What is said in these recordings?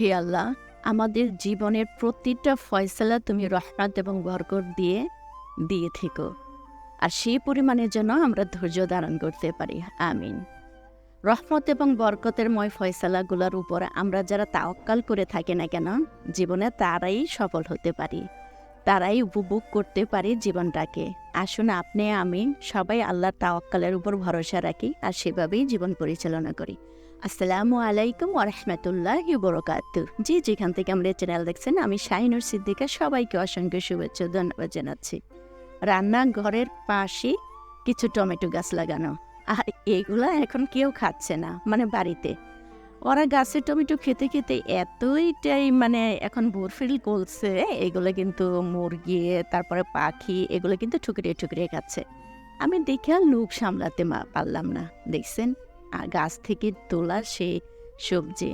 হে আল্লাহ, আমাদের জীবনের প্রতিটা ফয়সালা তুমি রহমত এবং বরকত দিয়ে দিয়ে থেকো। আর সেই পরিমাণের জন্য আমরা ধৈর্য ধারণ করতে পারি। আমিন। রহমত এবং বরকতের ময় ফয়সালাগুলোর উপর আমরা যারা তাওক্কাল করে থাকি না কেন, জীবনে তারাই সফল হতে পারি। তারাই উপভোগ করতে পারে জীবনটাকে। আসুন আপনি, আমি সবাই আল্লাহর তাওয়াক্কালের উপর ভরসা রাখি আর সেভাবেই জীবন পরিচালনা করি। আসসালামু আলাইকুম ওরহমতুল্লাহ বরকাত জি, যেখান থেকে আমরা চ্যানেল দেখছেন, আমি শাহিনুর সিদ্দিকা সবাইকে অসংখ্য শুভেচ্ছা ধন্যবাদ জানাচ্ছি। রান্নাঘরের পাশে কিছু টমেটো গাছ লাগানো। আর এগুলা এখন কেউ খাচ্ছে না মানে বাড়িতে। ওরা গাছের টমেটো খেতে খেতে এতইটাই মানে এখন ভোরফিল করছে এগুলো কিন্তু মুরগি, তারপরে পাখি, এগুলো কিন্তু ঠুকরিয়ে ঠুকরিয়ে খাচ্ছে। আমি দেখে লোভ সামলাতে পারলাম না, দেখছেন? আর গাছ থেকে তোলা সেই সবজি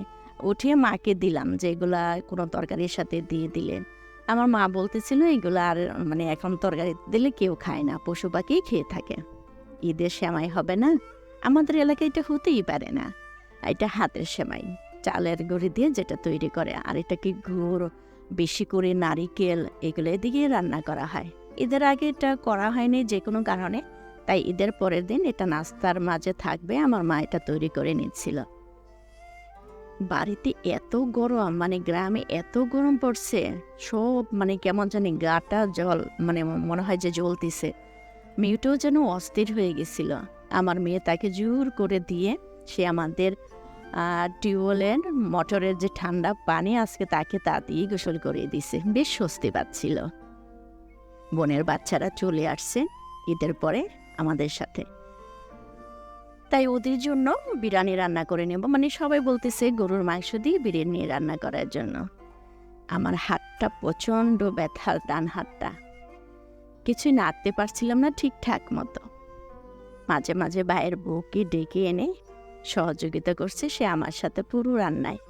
উঠিয়ে মাকে দিলাম যে এগুলা কোনো তরকারির সাথে দিয়ে দিলেন আমার মা বলতেছিল, এগুলো আর মানে এখন তরকারি দিলে কেউ খায় না, পশু পাখি খেয়ে থাকে। ঈদের সেমাই হবে না, আমাদের এলাকায় এটা হতেই পারে না। এটা হাতের সেমাই। চালের গুঁড়ি দিয়ে যেটা তৈরি করে, আর এটা কি গুড়, বেশি করে নারিকেল এগুলো দিয়ে রান্না করা হয়। ঈদের আগে এটা করা হয়নি যে কোনো কারণে, তাই ঈদের পরের দিন এটা নাস্তার মাঝে থাকবে, আমার মা এটা তৈরি করে নিচ্ছিল বাড়িতে এত গরম মানে গ্রামে এত গরম পড়ছে, সব মানে কেমন জানি গাটা জল মানে মনে হয় যে জ্বলতিছে। মেয়েটাও যেন অস্থির হয়ে গেছিল। আমার মেয়ে তাকে জোর করে দিয়ে সে আমাদের টিউবওয়েলের মোটরের যে ঠান্ডা পানি আজকে তাকে তা দিয়ে গোসল করিয়ে দিছে। বেশ স্বস্তি পাচ্ছিল। বোনের বাচ্চারা চলে আসছে ঈদের পরে আমাদের সাথে। তাই ওদের জন্য বিরিয়ানি রান্না করে নেব। মানে সবাই বলতেছে গরুর মাংস দিয়ে বিরিয়ানি রান্না করার জন্য। আমার হাতটা প্রচণ্ড ব্যথা, ডান হাতটা। কিছুই নাড়তে পারছিলাম না ঠিকঠাক মতো। মাঝে মাঝে ভাইয়ের বউকে ডেকে এনে সহযোগিতা করছে, সে আমার সাথে পুরো রান্নায়।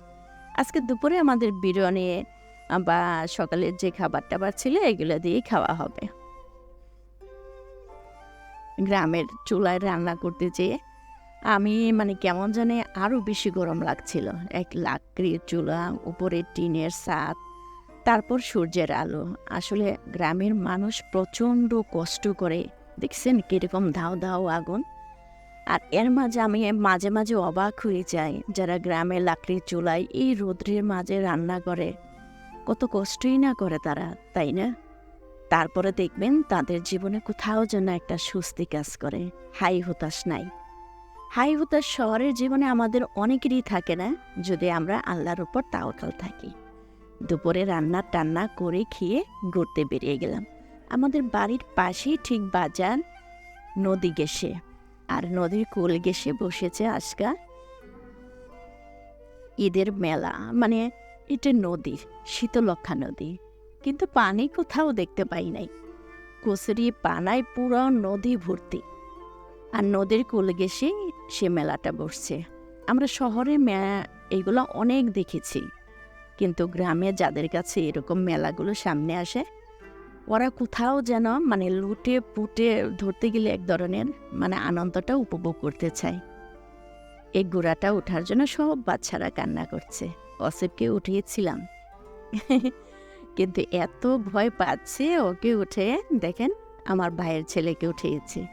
আজকে দুপুরে আমাদের বিরিয়ানি বা সকালের যে খাবার টাবার ছিল, এগুলো দিয়েই খাওয়া হবে। গ্রামের চুলায় রান্না করতে যেয়ে আমি মানে কেমন জানে আরও বেশি গরম লাগছিল। এক লাকড়ির চুলা, উপরে টিনের ছাদ, তারপর সূর্যের আলো। আসলে গ্রামের মানুষ প্রচণ্ড কষ্ট করে, দেখছেন কীরকম ধাও ধাও আগুন? আর এর মাঝে আমি মাঝে মাঝে অবাক হয়ে যাই যারা গ্রামে লাকড়ির চুলায় এই রৌদ্রের মাঝে রান্না করে। কত কষ্টই না করে তারা, তাই না? তারপরে দেখবেন তাদের জীবনে কোথাও যেন একটা স্বস্তি কাজ করে। হাই হতাশ নাই। হাই হতাশ শহরের জীবনে আমাদের অনেকেরই থাকে না, যদি আমরা আল্লাহর উপর তাওয়াক্কাল থাকি। দুপুরে রান্না টান্না করে খেয়ে ঘুরতে বেরিয়ে গেলাম। আমাদের বাড়ির পাশেই ঠিক বাজার নদী গেছে। আর নদীর কোল গেছে বসেছে আজকা ঈদের মেলা মানে এটা নদী শীতলক্ষা নদী। কিন্তু পানি কোথাও দেখতে পাই নাই। কচুরি পানায় পুরো নদী ভর্তি। আর নদীর কোল গেছে সে মেলাটা বসছে। আমরা শহরে এইগুলো অনেক দেখেছি। কিন্তু গ্রামে যাদের কাছে এরকম মেলাগুলো সামনে আসে ওরা কোথাও যেন মানে লুটে পুটে ধরতে গেলে এক ধরনের মানে আনন্দটা উপভোগ করতে চায়। এই গোড়াটা ওঠার জন্য সব বাচ্চারা কান্না করছে। অসিফকে উঠিয়েছিলাম। কিন্তু এত ভয় পাচ্ছে ওকে উঠে, দেখেন আমার ভাইয়ের ছেলেকে উঠিয়েছে।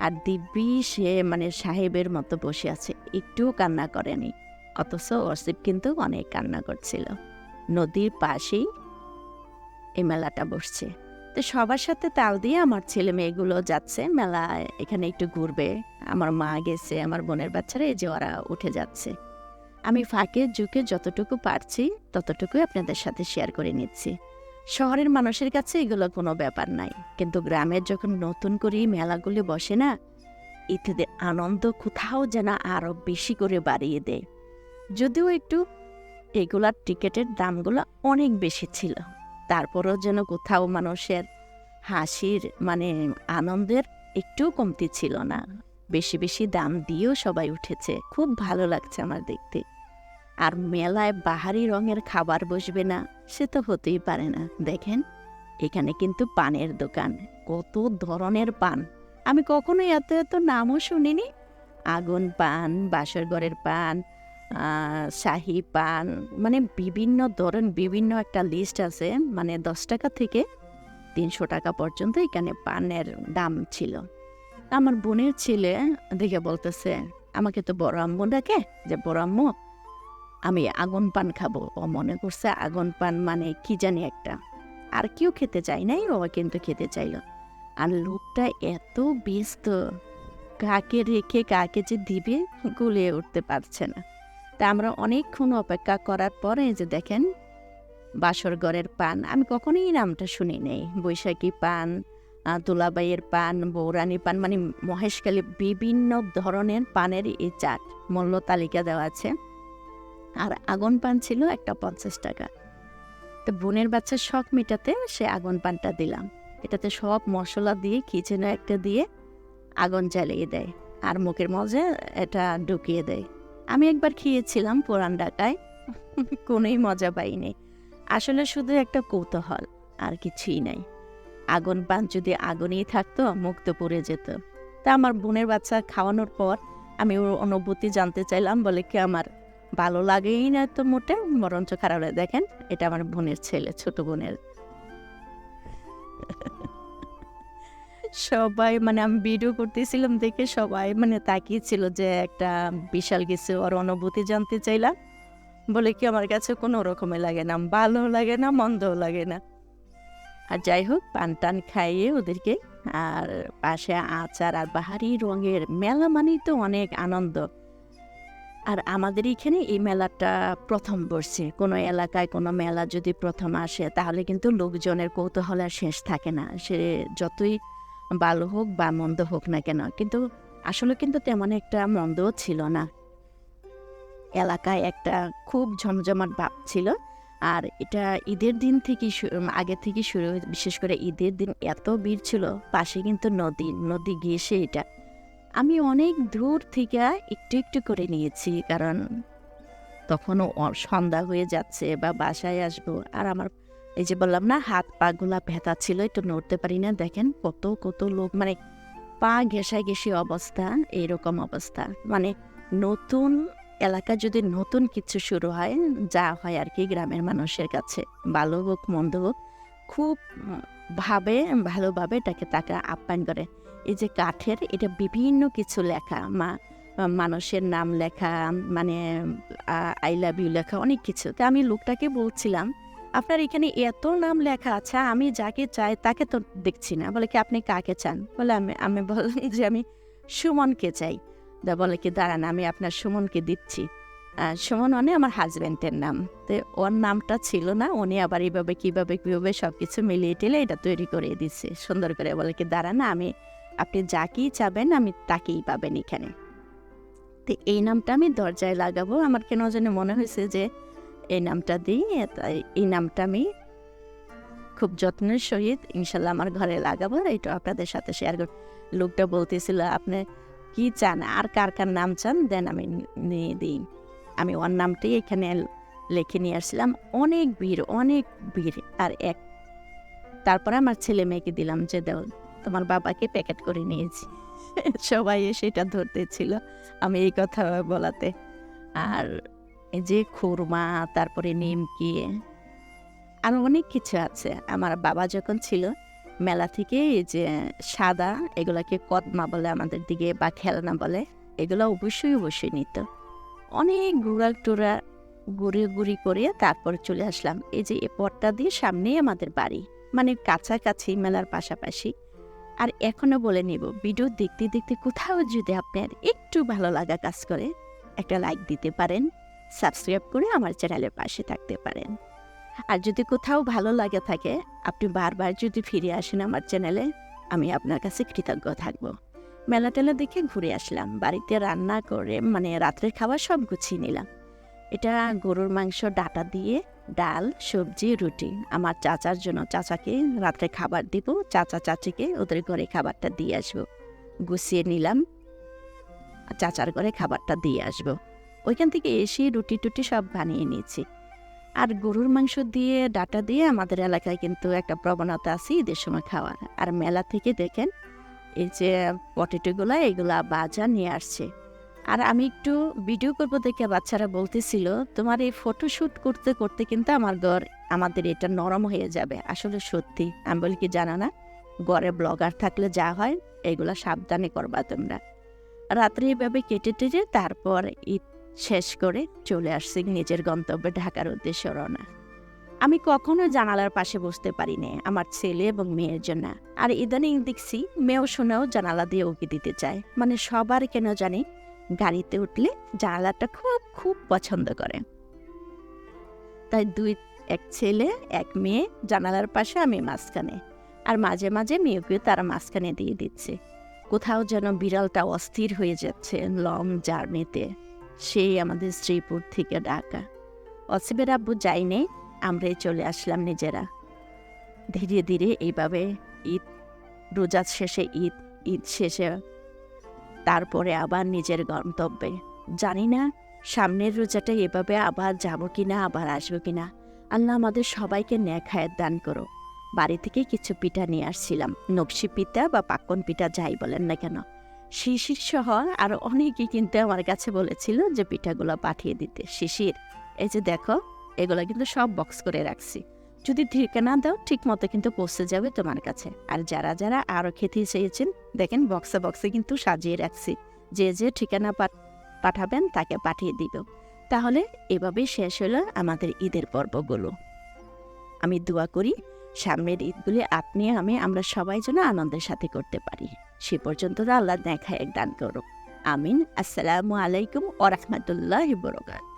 আর দিব্যি, সে মানে সাহেবের মতো বসে আছে একটুও কান্না করেনি। অথচ অসিফ কিন্তু অনেক কান্না করছিল। নদীর পাশেই এই মেলাটা বসছে। তো সবার সাথে তাল দিয়ে আমার ছেলে মেয়েগুলো যাচ্ছে, মেলায় এখানে একটু ঘুরবে। আমার মা গেছে, আমার বোনের বাচ্চারা, এই যে ওরা উঠে যাচ্ছে। আমি ফাঁকে ঝুঁকে যতটুকু পারছি ততটুকু আপনাদের সাথে শেয়ার করে নিচ্ছি। শহরের মানুষের কাছে এগুলো কোনো ব্যাপার নাই। কিন্তু গ্রামের যখন নতুন করে মেলাগুলি বসে না এতে আনন্দ কোথাও যেন আরও বেশি করে বাড়িয়ে দেয়। যদিও একটু এগুলার টিকিটের দামগুলো অনেক বেশি ছিল। তারপরেও যেন কোথাও মানুষের হাসির মানে আনন্দের একটুও কমতি ছিল না। বেশি বেশি দাম দিয়েও সবাই উঠেছে। খুব ভালো লাগছে আমার দেখতে। আর মেলায় বাহারি রঙের খাবার বসবে না সে তো হতেই পারে না। দেখেন এখানে কিন্তু পানের দোকান। কত ধরনের পান। আমি কখনো এত এত নামও শুনিনি। আগুন পান বাসরঘরের পান আহ, শাহি পান মানে বিভিন্ন ধরন বিভিন্ন একটা লিস্ট আছে মানে দশ টাকা থেকে তিনশো টাকা পর্যন্ত এখানে পানের দাম ছিল। আমার বোনের ছেলে দেখে বলতেছে, আমাকে তো বড় আম্মু ডাকে, যে বড় আম্মু, আমি আগুন পান খাব। ও মনে করছে আগুন পান মানে কি জানি একটা। আর কেউ খেতে চায় নাই, ও কিন্তু খেতে চাইলো। আর লোকটা এত ব্যস্ত, কাকে রেখে কাকে যে দিবে, গুলিয়ে উঠতে পারছে না। তা আমরা অনেকক্ষণ অপেক্ষা করার পরে যে দেখেন, বাসর ঘরের পান, আমি কখনোই নামটা শুনি নেই। বৈশাখী পান তুলাবাইয়ের পান বৌরানি পান মানে মহেশখালী বিভিন্ন ধরনের পানের এই চাট মূল্য তালিকা দেওয়া আছে। আর আগুন পান ছিল একটা পঞ্চাশ টাকা। তো বোনের বাচ্চার শখ মেটাতে সে আগুন পানটা দিলাম। এটাতে সব মশলা দিয়ে, কি যেন একটা দিয়ে আগুন জ্বালিয়ে দেয়। আর মুখের মজে এটা ঢুকিয়ে দেয়। আমি একবার খেয়েছিলাম পুরান ঢাকায় কোনোই মজা পাইনি। আসলে শুধু একটা কৌতূহল, আর কিছুই নাই। আগুন পান যদি আগুনই থাকতো, মুখ তো পড়ে যেত। তা আমার বোনের বাচ্চা খাওয়ানোর পর আমি ওর অনুভূতি জানতে চাইলাম বলে কি আমার ভালো লাগেই না তো মোটে? বরঞ্চ খারাপ দেখেন, এটা আমার বোনের ছেলে, ছোট বোনের। সবাই মানে আমি ভিডিও করতেছিলাম দেখে সবাই মানে তাকিয়েছিল যে একটা বিশাল কিছু ওর অনুভূতি জানতে চাইলাম। বলে কি আমার কাছে কোনো রকমে লাগে না ভালো লাগে না, মন্দও লাগে না। আর যাই হোক, পান টান খাইয়ে ওদেরকে আর পাশে আচার আর বাহারি রঙের মেলা মানেই তো অনেক আনন্দ। আর আমাদের এখানে এই মেলাটা প্রথম বসছে, কোনো এলাকায় কোনো মেলা যদি প্রথম আসে, তাহলে কিন্তু লোকজনের কৌতূহল আর শেষ থাকে না। সে যতই ভালো হোক বা মন্দ হোক না কেন, কিন্তু আসলে কিন্তু তেমন একটা মন্দও ছিল না। এলাকায় একটা খুব জমজমাট ভাব ছিল, আর এটা ঈদের দিন থেকে আগে থেকে শুরু বিশেষ করে ঈদের দিন এত ভিড় ছিল, পাশে কিন্তু নদী নদী গিয়েছে এটা। আমি অনেক দূর থেকে একটু একটু করে নিয়েছি, কারণ তখনও সন্ধ্যা হয়ে যাচ্ছে বা বাসায় আসব, আর আমার এই যে বললাম না, হাত পা গুলা ব্যথা ছিল, একটু নড়তে পারি না, দেখেন কত কত লোক মানে পা ঘেঁষা ঘেঁষি অবস্থা এইরকম অবস্থা। মানে নতুন এলাকা যদি নতুন কিছু শুরু হয়, যা হয় আর কি গ্রামের মানুষের কাছে, ভালো হোক, মন্দ হোক, খুব ভাবে, ভালোভাবে এটাকে তাকে আপ্যায়ন করে। এই যে কাঠের, এটা বিভিন্ন কিছু লেখা, মা, মানুষের নাম লেখা মানে আই লাভ ইউ লেখা, অনেক কিছু। তো আমি লোকটাকে বলছিলাম আপনার এখানে এত নাম লেখা আছে, আমি যাকে চাই তাকে তো দেখছি না। বলে কি, আপনি কাকে চান? বলে, আমি আমি বললাম যে, আমি সুমনকে চাই। দা বলে কি, দাঁড়ান, আমি আপনার সুমনকে দিচ্ছি। সুমন মানে আমার হাজব্যান্ডের নাম। তো ওর নামটা ছিল না, উনি আবার এইভাবে কীভাবে কীভাবে সব কিছু মিলিয়ে টেলে এটা তৈরি করে দিচ্ছে সুন্দর করে বলে কি, দাঁড়ান, আমি, আপনি যাকেই চাবেন, আমি তাকেই পাবেন এখানে। তো এই নামটা আমি দরজায় লাগাবো, আমার কেন যেন মনে হয়েছে যে এই নামটা দিই এই নামটা আমি খুব যত্নের সহিত ইনশাল্লাহ আমার ঘরে লাগাবো। এটা আপনাদের সাথে শেয়ার করব লোকটা বলতেছিল, আপনি কি চান? আর কার কার নাম চান? দেন আমি নিয়ে দিই। আমি ওর নামটাই এখানে লিখে নিয়ে আসছিলাম অনেক ভিড় অনেক ভিড়। আর এক, তারপরে আমার ছেলে মেয়েকে দিলাম যে, দাও, তোমার বাবাকে প্যাকেট করে নিয়েছি। সবাই সেটা ধরতে ছিল আমি এই কথা বলাতে। আর এই যে খুরমা, তারপরে নিমকি, আর অনেক কিছু আছে। আমার বাবা যখন ছিল, মেলা থেকে এই যে সাদা, এগুলাকে কদমা বলে আমাদের দিকে বা খেলনা বলে, এগুলো অবশ্যই অবশ্যই নিত। অনেক গুড়া টুরা ঘুরে ঘুরি করে তারপর চলে আসলাম। এই যে এ পথটা দিয়ে সামনেই আমাদের বাড়ি মানে কাছাকাছি মেলার পাশাপাশি। আর এখনও বলে নিব, ভিডিও দেখতে দেখতে কোথাও যদি আপনার একটু ভালো লাগা কাজ করে, একটা লাইক দিতে পারেন। সাবস্ক্রাইব করে আমার চ্যানেলের পাশে থাকতে পারেন। আর যদি কোথাও ভালো লাগে থাকে, আপনি বারবার যদি ফিরে আসেন আমার চ্যানেলে, আমি আপনার কাছে কৃতজ্ঞ থাকব। মেলা টেলা দেখে ঘুরে আসলাম। বাড়িতে রান্না করে মানে রাত্রের খাবার সব গুছিয়ে নিলাম। এটা গরুর মাংস, ডাটা দিয়ে ডাল, সবজি, রুটি। আমার চাচার জন্য চাচাকে রাত্রে খাবার দিব। চাচা চাচিকে ওদের ঘরে খাবারটা দিয়ে আসব। গুছিয়ে নিলাম। চাচার ঘরে খাবারটা দিয়ে আসব। ওইখান থেকে এসে রুটি টুটি সব বানিয়ে নিয়েছি। আর গরুর মাংস দিয়ে, ডাটা দিয়ে আমাদের এলাকায় কিন্তু একটা প্রবণতা আছে ঈদের সময় খাওয়ার। আর মেলা থেকে দেখেন, এই যে পটেটোগুলো এগুলা বাজা নিয়ে আসছে। আর আমি একটু ভিডিও করব দেখে বাচ্চারা বলতেছিল, তোমার এই ফটোশ্যুট করতে করতে কিন্তু আমার ঘর আমাদের এটা নরম হয়ে যাবে। আসলে সত্যি, আমি বলি কি জানা না? ঘরে ব্লগার থাকলে যা হয়, এগুলো সাবধানে করবা তোমরা। রাত্রে এভাবে কেটে টেটে তারপর ঈদ শেষ করে চলে আসছি নিজের গন্তব্যে ঢাকার উদ্দেশ্যে রওনা। আমি কখনো জানালার পাশে বসতে পারি না আমার ছেলে এবং মেয়ের জন্য। আর ইদানিং দেখছি মেয়েও শুনেও জানালা দিয়ে উকি দিতে চায়। মানে সবার কেন জানি গাড়িতে উঠলে জানালাটা খুব খুব পছন্দ করে। তাই দুই, এক ছেলে, এক মেয়ে জানালার পাশে আমি মাঝখানে। আর মাঝে মাঝে মেয়েকেও তারা মাঝখানে দিয়ে দিচ্ছে। কোথাও যেন বিড়ালটা অস্থির হয়ে যাচ্ছে লং জার্নিতে সেই আমাদের শ্রীপুর থেকে ঢাকা অসিবের আব্বু যাইনি আমরাই চলে আসলাম নিজেরা। ধীরে ধীরে এইভাবে ঈদ রোজা শেষে ঈদ ঈদ শেষে তারপরে আবার নিজের গন্তব্যে। জানি না সামনের রোজাটা এভাবে আবার যাব কি না আবার আসব কি না আল্লাহ আমাদের সবাইকে ন্যাখায়ের দান করো। বাড়ি থেকে কিছু পিঠা নিয়ে আসছিলাম। নকশি পিঠা বা পাক্কন পিঠা যাই বলেন না কেন। শিশির সহ আর অনেকেই কিন্তু আমার কাছে বলেছিল যে পিঠাগুলো পাঠিয়ে দিতে। শিশির, এই যে দেখো, এগুলো কিন্তু সব বক্স করে রাখছি। যদি ঠিকানা দাও ঠিক মতো কিন্তু পৌঁছে যাবে তোমার কাছে। আর যারা যারা আরও খেতে চেয়েছেন, দেখেন বক্সে বক্সে কিন্তু সাজিয়ে রাখছি। যে যে ঠিকানা পাঠ- পাঠাবেন, তাকে পাঠিয়ে দিব। তাহলে এভাবেই শেষ হলো আমাদের ঈদের পর্বগুলো। আমি দোয়া করি সামনের ঈদগুলি আপনি, আমি, আমরা সবাই যেন আনন্দের সাথে করতে পারি। সে পর্যন্ত আল্লাহ দেখায় দান করুক। আমিন। আসসালামু আলাইকুম ওরহমতুল্লাহ বরকাত